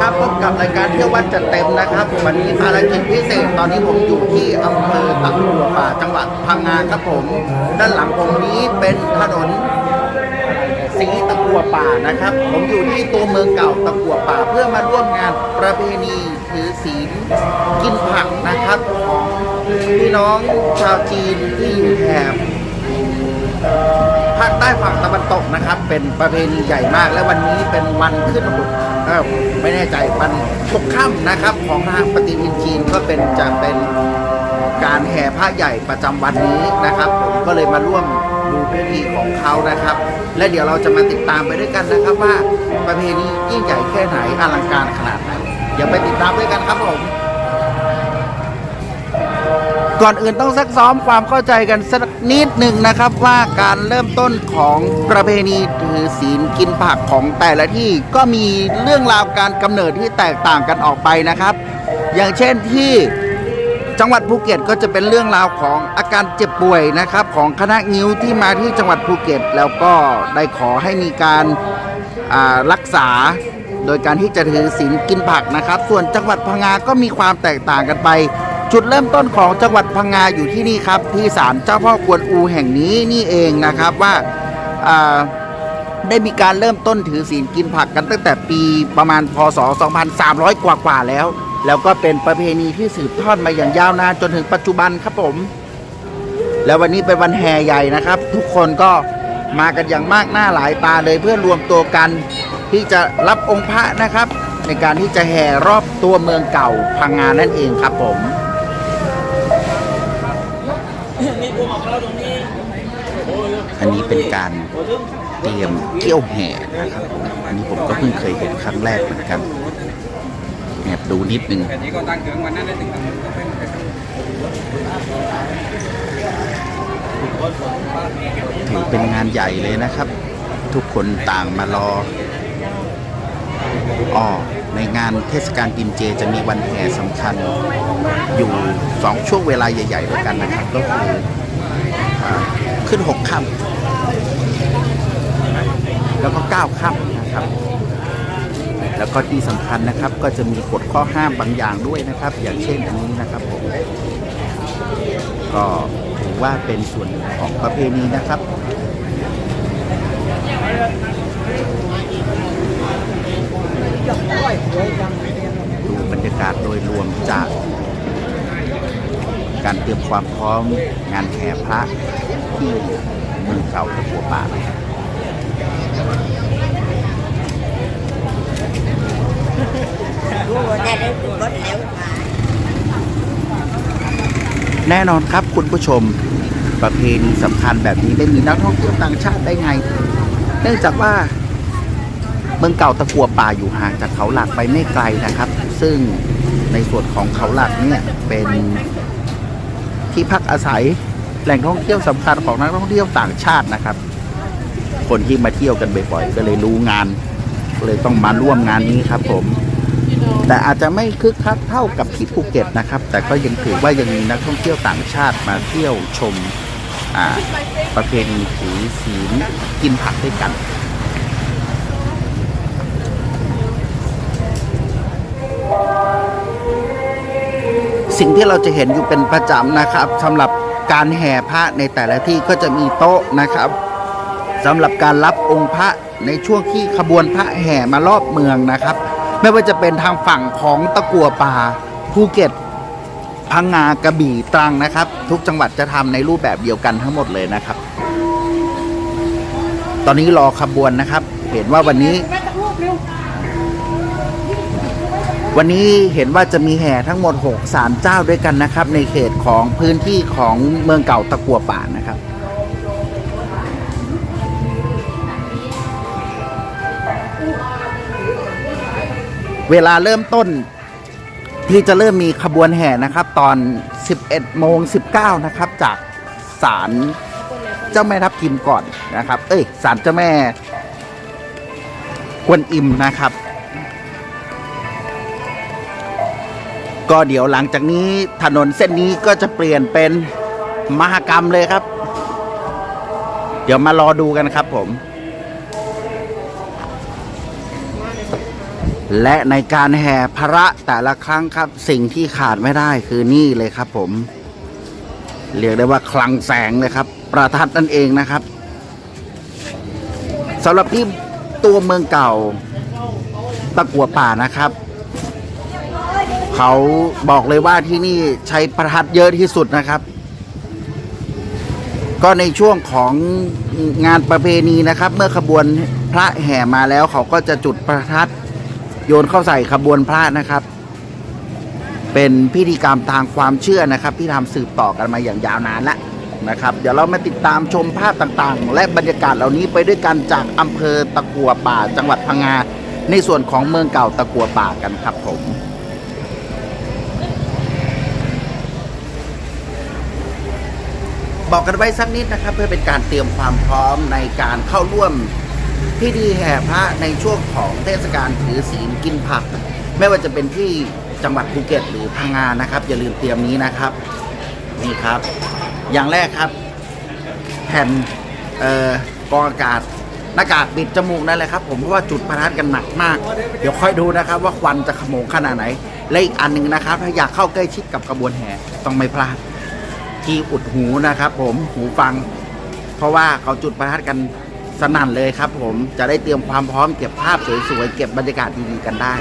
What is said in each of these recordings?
ครับพบกับรายการเที่ยววัดจัดเต็มนะครับ วันนี้ภารกิจพิเศษตอนนี้ผมอยู่ที่อำเภอตะกัวป่าจังหวัดพังงาครับผม ด้านหลังผมนี้เป็นถนนสีตะกัวป่านะครับ ผมอยู่ที่ตัวเมืองเก่าตะกัวป่าเพื่อมาร่วมงานประเพณีถือศีลกินผักนะครับของพี่น้องชาวจีนที่อยู่แถบภาคใต้ฝั่งตะวันตกนะครับ เป็นประเพณีใหญ่มากและวันนี้เป็นวันขึ้นบุต ถ้าไม่แน่ใจมันตกค่ำนะครับ ของทางปฏิทินจีนก็เป็นจะเป็นการแห่ผ้าใหญ่ประจำวันนี้นะครับ ผมก็เลยมาร่วมดูพิธีของเขานะครับ และเดี๋ยวเราจะมาติดตามไปด้วยกันนะครับ ว่าประเพณียิ่งใหญ่แค่ไหนอลังการขนาดไหนเดี๋ยวไปติดตามด้วยกันครับผม ก่อนอื่นต้องซักซ้อมความเข้าใจกันสักนิดหนึ่งนะครับ ว่าการเริ่มต้นของประเพณีถือศีลกินผักของแต่ละที่ก็มีเรื่องราวการกำเนิดที่แตกต่างกันออกไปนะครับ อย่างเช่นที่จังหวัดภูเก็ตก็จะเป็นเรื่องราวของอาการเจ็บป่วยนะครับ ของคณะงิ้วที่มาที่จังหวัดภูเก็ต แล้วก็ได้ขอให้มีการารักษาโดยการที่จะถือศีลกินผักนะครับ ส่วนจังหวัดพังงาก็มีความแตกต่างกันไป จุดเริ่มต้นของจังหวัดพังงาอยู่ที่นี่ครับ ที่ศาลเจ้าพ่อกวนอูแห่งนี้นี่เองนะครับว่าได้มีการเริ่มต้นถือศีลกินผักกันตั้งแต่ปีประมาณพศ 2300 กว่ากว่าแล้ว แล้วก็เป็นประเพณีที่สืบทอดมาอย่างยาวนานจนถึงปัจจุบันครับผม แล้ววันนี้เป็นวันแห่ใหญ่นะครับ ทุกคนก็มากันอย่างมากหน้าหลายตาเลยเพื่อรวมตัวกันที่จะรับองค์พระนะครับ ในการที่จะแห่รอบตัวเมืองเก่าพังงานนั่นเองครับผม อันนี้เป็นการเตรียมเที่ยวแห่นะครับผมอันนี้ผมก็เพิ่งเคยเห็นครั้งแรกเหมือนกันแอบดูนิดนึงถือเป็นงานใหญ่เลยนะครับ ทุกคนต่างมารออ๋อในงานเทศกาลกินเจจะมีวันแห่สำคัญอยู่สองช่วงเวลาใหญ่ๆด้วยกันนะครับ ก็คือขึ้นหกค่ำ แล้วก็ก้าค่ำนะครับ แล้วก็ที่สำคัญนะครับก็จะมีกฎข้อห้ามบางอย่างด้วยนะครับ อย่างเช่นอันนี้นะครับผมก็ถือว่าเป็นส่วนของประเพณีนะครับดูบรรยากาศโดยรวมจากการเตรียมความพร้อมงานแห่พระที่เมืองเก่าตะกัวป่านะครับ แน่นอนครับคุณผู้ชม ประเพณีสำคัญแบบนี้ได้มีนักท่องเที่ยวต่างชาติได้ไง เนื่องจากว่าเมืองเก่าตะกัวป่าอยู่ห่างจากเขาหลักไปไม่ไกลนะครับ ซึ่งในส่วนของเขาหลักเนี่ยเป็นที่พักอาศัยแหล่งท่องเที่ยวสำคัญของนักท่องเที่ยวต่างชาตินะครับ คนที่มาเที่ยวกันบ่อยๆก็เลยรู้งานก็เลยต้องมาร่วมงานนี้ครับผม แต่อาจจะไม่คึกคักเท่ากับที่ภูเก็ตนะครับ แต่ก็ยังถือว่ายังมีนักท่องเที่ยวต่างชาติมาเที่ยวชมประเพณีถือศีลกินผักด้วยกันสิ่งที่เราจะเห็นอยู่เป็นประจำนะครับสำหรับการแห่พระในแต่ละที่ก็จะมีโต๊ะนะครับ สำหรับการรับองค์พระในช่วงที่ขบวนพระแห่มารอบเมืองนะครับ ไม่ว่าจะเป็นทางฝั่งของตะกัวป่าภูเก็ตพังงากระบี่ตรังนะครับ ทุกจังหวัดจะทำในรูปแบบเดียวกันทั้งหมดเลยนะครับ ตอนนี้รอขบวนนะครับ เห็นว่าวันนี้ วันนี้เห็นว่าจะมีแห่ทั้งหมด6ศาลเจ้าด้วยกันนะครับ ในเขตของพื้นที่ของเมืองเก่าตะกัวป่านะครับ เวลาเริ่มต้น ที่จะเริ่มมีขบวนแห่นะครับ ตอน 11โมง19นะครับ จากศาลเจ้าแม่ทับทิมก่อนนะครับ เอ้ยศาลเจ้าแม่กวนอิมนะครับ ก็เดี๋ยวหลังจากนี้ถนนเส้นนี้ก็จะเปลี่ยนเป็นมหกรรมเลยครับ เดี๋ยวมารอดูกันครับผม และในการแห่พระแต่ละครั้งครับสิ่งที่ขาดไม่ได้คือนี่เลยครับผม เรียกได้ว่าคลังแสงเลยครับ ประทัดนั่นเองนะครับสำหรับที่ตัวเมืองเก่าตะกัวป่านะครับ เขาบอกเลยว่าที่นี่ใช้ประทัดเยอะที่สุดนะครับ ก็ในช่วงของงานประเพณีนะครับ เมื่อขบวนพระแห่มาแล้วเขาก็จะจุดประทัด โยนเข้าใส่ขบวนพระนะครับ เป็นพิธีกรรมทางความเชื่อนะครับ ที่ทำสืบต่อกันมาอย่างยาวนานแล้วนะครับ เดี๋ยวเรามาติดตามชมภาพต่างๆ และบรรยากาศเหล่านี้ไปด้วยกันจากอำเภอตะกัวป่า จังหวัดพังงาในส่วนของเมืองเก่าตะกัวป่ากันครับผมบอกกันไว้สักนิดนะครับ เพื่อเป็นการเตรียมความพร้อมในการเข้าร่วม พิธีแห่พระในช่วงของเทศกาลถือศีลกินผัก ไม่ว่าจะเป็นที่จังหวัดภูเก็ตหรือพังงานะครับ อย่าลืมเตรียมนี้นะครับ นี่ครับ อย่างแรกครับ แผ่นเอ่อกองอากาศหน้ากากปิดจมูกนั่นแหละครับ ผมเพราะว่าจุดประทัดกันหนักมาก เดี๋ยวค่อยดูนะครับ ว่าควันจะขโมงขนาดไหน และอีกอันหนึ่งนะครับ ถ้าอยากเข้าใกล้ชิดกับกระบวนแห่ต้องไม่พลาดที่อุดหูนะครับ ผมหูฟัง เพราะว่าเขาจุดประทัดกัน สนั่นเลยครับผมจะได้เตรียมความพร้อมเก็บภาพสวยๆเก็บบรรยากาศดีๆกันได้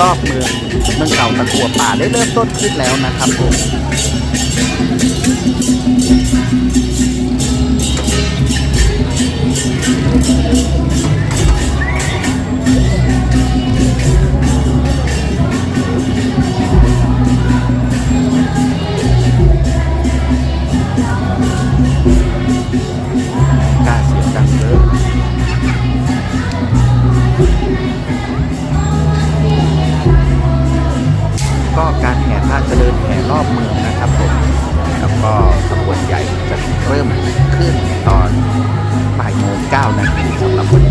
รอบเมืองเมืองเก่าตะกัวป่าได้เริ่มต้นขึ้นแล้วนะครับผม ขึ้นตอนบ่ายโมงเก้านาทีสำหรับวัน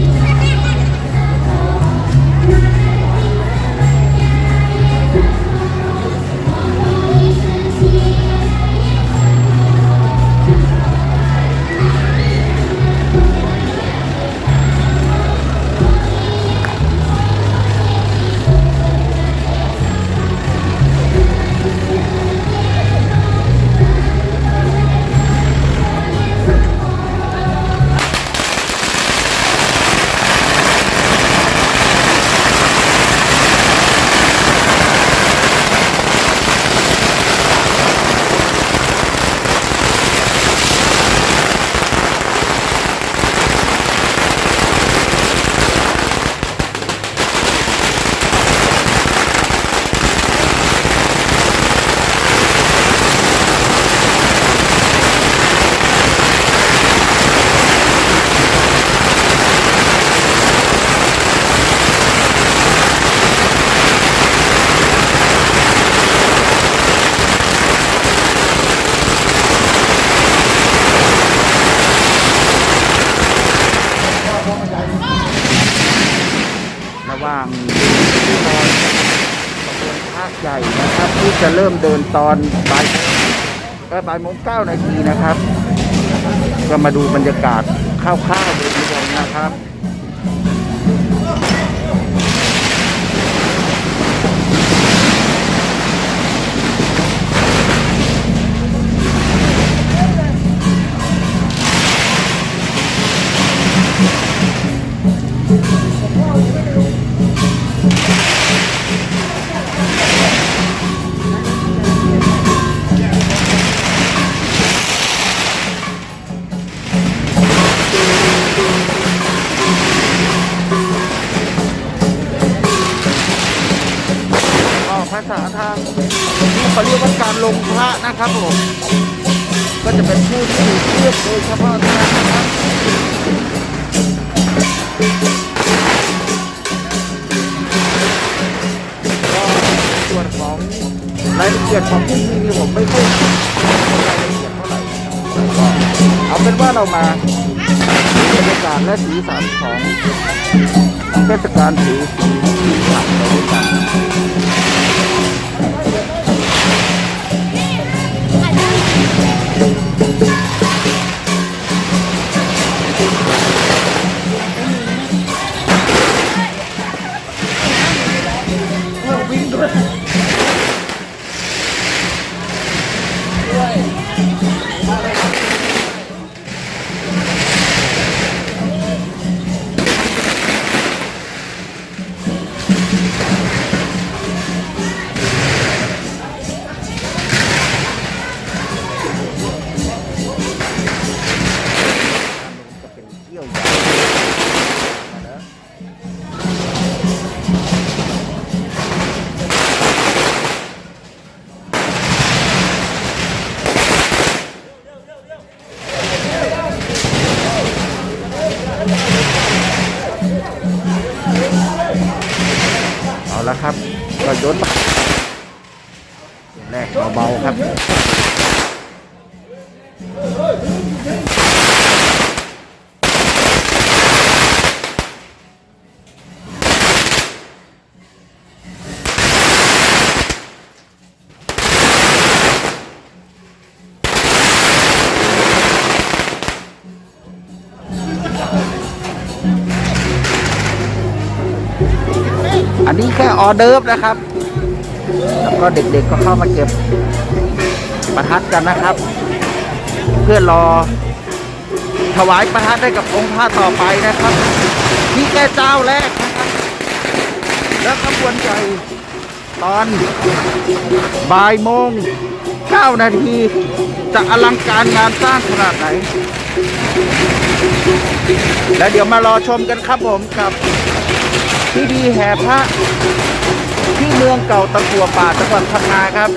เดินตอนบ่ายเออบ่ายโมงเก้านาทีนะครับ ก็มาดูบรรยากาศคร่าวๆโดยรวมนะครับาษาทางที่เขาเรียกว่าการลงพระนะครับผมก็จะเป็นผู้ที่เลือกโดยเฉพาะนะครับก็ส่วนของรายละเอียดของที่นี่นี่ผมไม่ค่อยรายละเอียดเท่าไหร่ก็เอาเป็นว่าเรามาบรรยากาศและสีสันของเทศกาลถือศีลกินผักไปด้วยกัน อันนี้แค่ออเดิร์ฟนะครับ แล้วก็เด็กๆก็เข้ามาเก็บประทัดกันนะครับ พื่อรอ ถวายประทัดให้กับองค์พระต่อไปนะครับนี่แค่เจ้าแรกนะครับแล้วขบวนใหญ่ตอนบ่ายโมง9นาทีจะอลังการงานสร้างขนาดไหน แล้วเดี๋ยวมารอชมกันครับผมกับพิธีแห่พระที่เมืองเก่าตะกัวป่าจังหวัดพังงาครับ